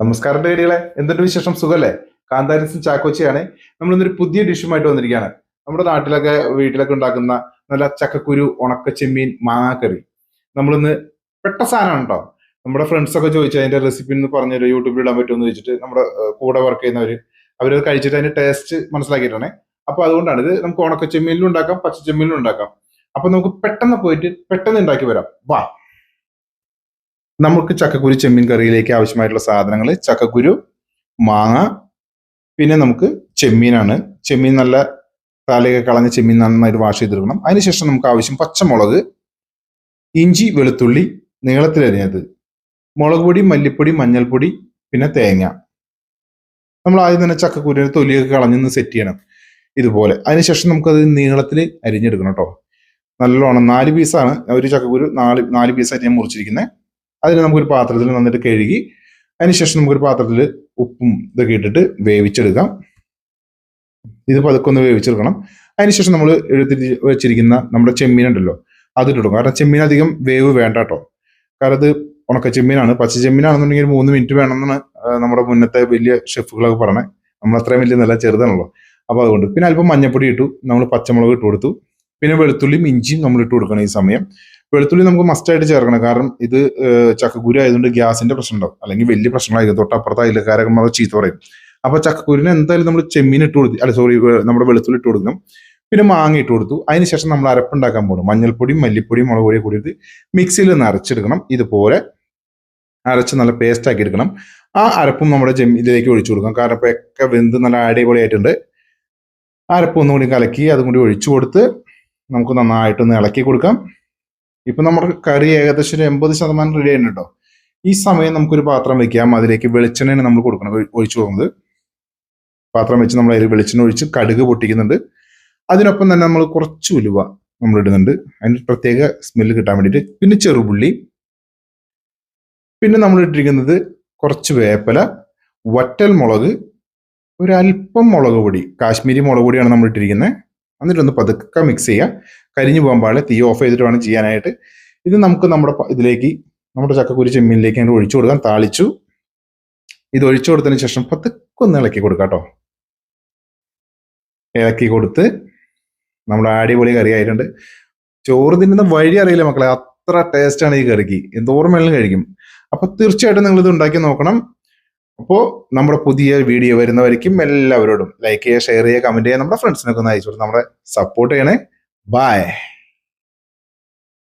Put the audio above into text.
നമസ്കാരം ഡേഡികളെ എന്തൊരു വിശേഷം? സുഖല്ലേ കാന്താരിസും ചാക്കോച്ചിയാണ്. നമ്മൾ ഇന്നൊരു പുതിയ ഡിഷുമായിട്ട് വന്നിരിക്കുകയാണ്. നമ്മുടെ നാട്ടിലൊക്കെ വീട്ടിലൊക്കെ ഉണ്ടാക്കുന്ന നല്ല ചക്കക്കുരു ഉണക്ക ചെമ്മീൻ മാങ്ങാക്കറി. നമ്മളിന്ന് പെട്ട സാധനമാണ് കേട്ടോ നമ്മുടെ ഫ്രണ്ട്സൊക്കെ ചോദിച്ചു അതിന്റെ റെസിപ്പി എന്ന് പറഞ്ഞൊരു യൂട്യൂബിൽ ഇടാൻ പറ്റുമെന്ന് ചോദിച്ചിട്ട് നമ്മുടെ കൂടെ വർക്ക് ചെയ്യുന്നവർ അവരത് കഴിച്ചിട്ട് അതിന്റെ ടേസ്റ്റ് മനസ്സിലാക്കിയിട്ടാണ്. അപ്പൊ അതുകൊണ്ടാണ് ഇത് നമുക്ക് ഉണക്ക ചെമ്മീനിലും ഉണ്ടാക്കാം പച്ച ചെമ്മീനിലും ഉണ്ടാക്കാം. അപ്പൊ നമുക്ക് പെട്ടെന്ന് പോയിട്ട് പെട്ടെന്ന് ഉണ്ടാക്കി വരാം. വാ. നമുക്ക് ചക്കക്കുരു ചെമ്മീൻ കറിയിലേക്ക് ആവശ്യമായിട്ടുള്ള സാധനങ്ങൾ ചക്കക്കുരു മാങ്ങ പിന്നെ നമുക്ക് ചെമ്മീനാണ്. ചെമ്മീൻ നല്ല തലയൊക്കെ കളഞ്ഞ ചെമ്മീൻ നന്നായിട്ട് വാഷ് ചെയ്തെടുക്കണം. അതിനുശേഷം നമുക്ക് ആവശ്യം പച്ചമുളക് ഇഞ്ചി വെളുത്തുള്ളി നീളത്തിലരിഞ്ഞത് മുളക് പൊടി മല്ലിപ്പൊടി മഞ്ഞൾപ്പൊടി പിന്നെ തേങ്ങ. നമ്മൾ ആദ്യം തന്നെ ചക്കക്കുരുവിന്റെ തൊലിയൊക്കെ കളഞ്ഞൊന്ന് സെറ്റ് ചെയ്യണം ഇതുപോലെ. അതിനുശേഷം നമുക്കത് നീളത്തിൽ അരിഞ്ഞെടുക്കണം കേട്ടോ. നല്ലോണം നാല് പീസാണ് ഒരു ചക്കക്കുരു നാല് നാല് പീസായിട്ട് ഞാൻ മുറിച്ചിരിക്കുന്നത് അതിന് നമുക്കൊരു പാത്രത്തിൽ നന്നിട്ട് കഴുകി അതിനുശേഷം നമുക്കൊരു പാത്രത്തിൽ ഉപ്പും ഇതൊക്കെ ഇട്ടിട്ട് വേവിച്ചെടുക്കാം. ഇത് പതുക്കെ ഒന്ന് വേവിച്ചെടുക്കണം. അതിനുശേഷം നമ്മൾ എടുത്തി വെച്ചിരിക്കുന്ന നമ്മുടെ ചെമ്മീൻ ഉണ്ടല്ലോ അതിട്ടിടും കാരണം ചെമ്മീൻ അധികം വേവ് വേണ്ട കേട്ടോ. കാരണം ഇത് ഉണക്ക ചെമ്മീനാണ്. പച്ച ചെമ്മീനാണെന്നുണ്ടെങ്കിൽ മൂന്ന് മിനിറ്റ് വേണമെന്നാണ് നമ്മുടെ മുന്നത്തെ വലിയ ഷെഫുകളൊക്കെ പറഞ്ഞത്. നമ്മൾ അത്രയും വലിയ നല്ല ചെറുതാണല്ലോ. അപ്പോൾ അതുകൊണ്ട് പിന്നെ അല്പം മഞ്ഞപ്പൊടി ഇട്ടു. നമ്മൾ പച്ചമുളക് ഇട്ട് കൊടുത്തു. പിന്നെ വെളുത്തുള്ളിയും ഇഞ്ചിയും നമ്മൾ ഇട്ട് കൊടുക്കണം ഈ സമയം. വെളുത്തുള്ളി നമുക്ക് മസ്റ്റായിട്ട് ചേർക്കണം. കാരണം ഇത് ചക്കക്കുരു ആയതുകൊണ്ട് ഗ്യാസിന്റെ പ്രശ്നം ഉണ്ടാവും അല്ലെങ്കിൽ വലിയ പ്രശ്നങ്ങളായിരിക്കും തൊട്ടപ്പുറത്ത് അയൽക്കാരൊക്കെ നമ്മൾ ചീത്ത പറയും. അപ്പൊ ചക്കക്കുരുവിന് എന്തായാലും നമ്മൾ ചെമ്മീൻ ഇട്ട് കൊടുത്തു അല്ല സോറി നമ്മുടെ വെളുത്തുള്ളി ഇട്ട് കൊടുക്കണം. പിന്നെ മാങ്ങ ഇട്ട് കൊടുത്തു. അതിനുശേഷം നമ്മൾ അരപ്പുണ്ടാക്കാൻ പോകും മഞ്ഞൾപ്പൊടിയും മല്ലിപ്പൊടിയും മുളക് പൊടിയും കൂടിയിട്ട് മിക്സിയിൽ ഒന്ന് അരച്ചെടുക്കണം. ഇതുപോലെ അരച്ച് നല്ല പേസ്റ്റ് ആക്കി എടുക്കണം. ആ അരപ്പും നമ്മുടെ ചെമ്മീൻ ഇതിലേക്ക് ഒഴിച്ചു കൊടുക്കാം കാരണം ഇപ്പൊ ഒക്കെ വെന്ത് നല്ല അടിപൊളിയായിട്ടുണ്ട്. അരപ്പ് ഒന്നുകൂടി കലക്കി അതും കൂടി ഒഴിച്ചു കൊടുത്ത് നമുക്ക് നന്നായിട്ടൊന്ന് ഇളക്കി കൊടുക്കാം. ഇപ്പൊ നമ്മുടെ കറി ഏകദേശം ഒരു എൺപത് ശതമാനം റെഡി ആയിട്ടുണ്ട് കേട്ടോ ഈ സമയം നമുക്കൊരു പാത്രം വെക്കാം. അതിലേക്ക് വെളിച്ചെണ്ണയാണ് നമ്മൾ കൊടുക്കണം ഒഴിച്ചു പോകുന്നത്. പാത്രം വെച്ച് നമ്മൾ അതിൽ വെളിച്ചെണ്ണ ഒഴിച്ച് കടുക് പൊട്ടിക്കുന്നുണ്ട്. അതിനൊപ്പം തന്നെ നമ്മൾ കുറച്ച് ഉലുവ നമ്മൾ ഇടുന്നുണ്ട്. അതിന് പ്രത്യേക സ്മെല്ല് കിട്ടാൻ വേണ്ടിയിട്ട്. പിന്നെ ചെറുപുള്ളി. പിന്നെ നമ്മൾ ഇട്ടിരിക്കുന്നത് കുറച്ച് വേപ്പല വറ്റൽ മുളക് ഒരല്പം മുളക് പൊടി കാശ്മീരി മുളക് പൊടിയാണ് നമ്മൾ ഇട്ടിരിക്കുന്നത്. എന്നിട്ടൊന്ന് പതുക്കെ മിക്സ് ചെയ്യുക കരിഞ്ഞു പോകാൻ പാടില്ല തീ ഓഫ് ചെയ്തിട്ട് വേണം ചെയ്യാനായിട്ട്. ഇത് നമുക്ക് നമ്മുടെ ഇതിലേക്ക് നമ്മുടെ ചക്കക്കുരി ചെമ്മീനിലേക്ക് അങ്ങനെ ഒഴിച്ചു കൊടുക്കാൻ താളിച്ചു. ഇത് ഒഴിച്ചു കൊടുത്തതിന് ശേഷം പതുക്കെ ഒന്ന് ഇളക്കി കൊടുക്കാം കേട്ടോ. ഇളക്കി കൊടുത്ത് നമ്മുടെ അടിപൊളി കറി ആയിട്ടുണ്ട്. ചോറ് തിന്നുന്ന വഴി അറിയില്ല മക്കളെ. അത്ര ടേസ്റ്റാണ് ഈ കറിക്ക്. എന്തോർമ്മയിലും കഴിക്കും. അപ്പൊ തീർച്ചയായിട്ടും നിങ്ങൾ ഇത് ഉണ്ടാക്കി നോക്കണം. അപ്പോൾ നമ്മുടെ പുതിയ വീഡിയോ വരുന്നവർക്കും എല്ലാവരോടും ലൈക്ക് ചെയ്യുക ഷെയർ ചെയ്യുക കമന്റ് ചെയ്യുക നമ്മുടെ ഫ്രണ്ട്സിനൊക്കെ ഒന്ന് അയച്ചു കൊടുത്ത് നമ്മളെ സപ്പോർട്ട് ചെയ്യണേ. ബൈ